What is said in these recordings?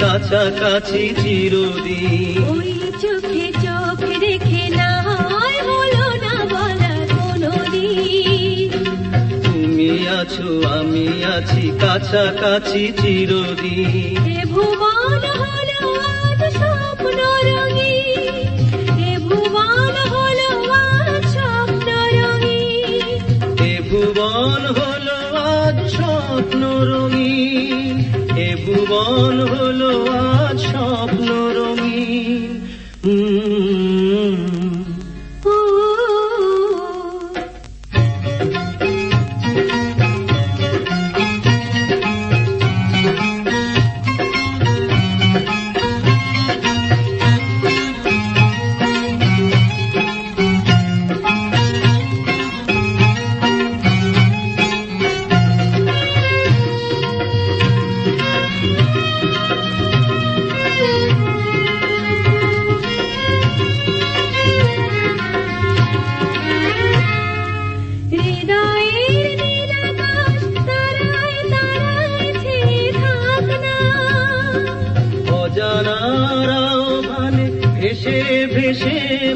কাছাকাছি চিরদিন। ওই চোখে চোখ রেখে না হলো না বলা কোনোদিন তুমি আছো আমি আছি কাছাকাছি চিরদিন। ভুবন হলো আজ স্বপ্ন রঙিন। ভুবন হলো আজ স্বপ্ন রঙিন। ভুবন হলো আজ স্বপ্ন রঙিন। ভুবন হলো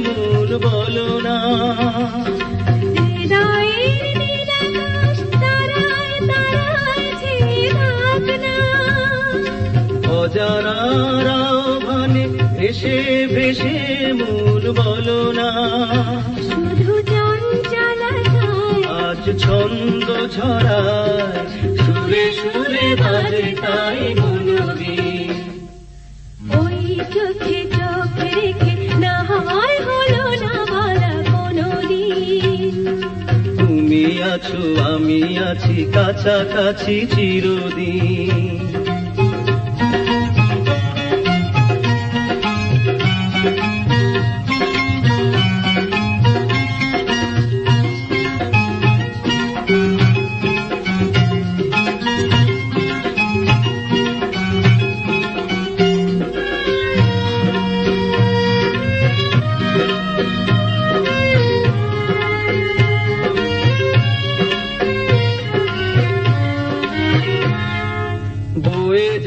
মন বলো না। ভানে ভেসে ভেসে মন বলো না। শুধু আজ ছন্দ ছড়ায় সুরে সুরে বাজে তাই। আছো আমি আছি কাছাকাছি চিরদিন।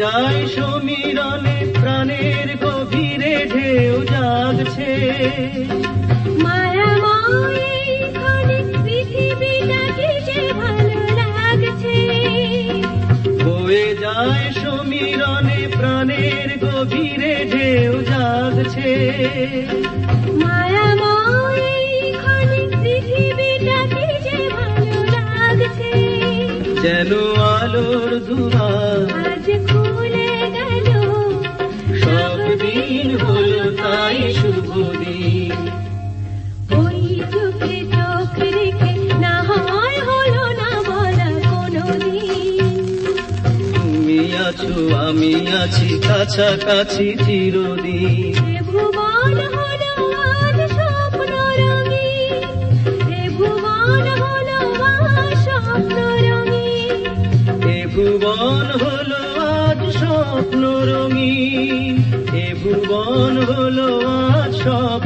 যায় সমীরণে প্রাণের গভীরে ঢেউ জাগছে। মায়াময় ক্ষণে পৃথিবীটাকে যে ভালো বয়ে যায় সমীরণে প্রাণের গভীরে ঢেউ জাগছে। যেন আলোর দুয়ার আমি আছি কাছাকাছি চিরদিন। ভুবন হলো আজ স্বপ্ন রঙিন। এ ভুবন হলো আজ স্বপ্ন রঙিন। এ ভুবন হলো আজ স্বপ্ন রঙিন। এ ভুবন হলো আজ স্বপ্ন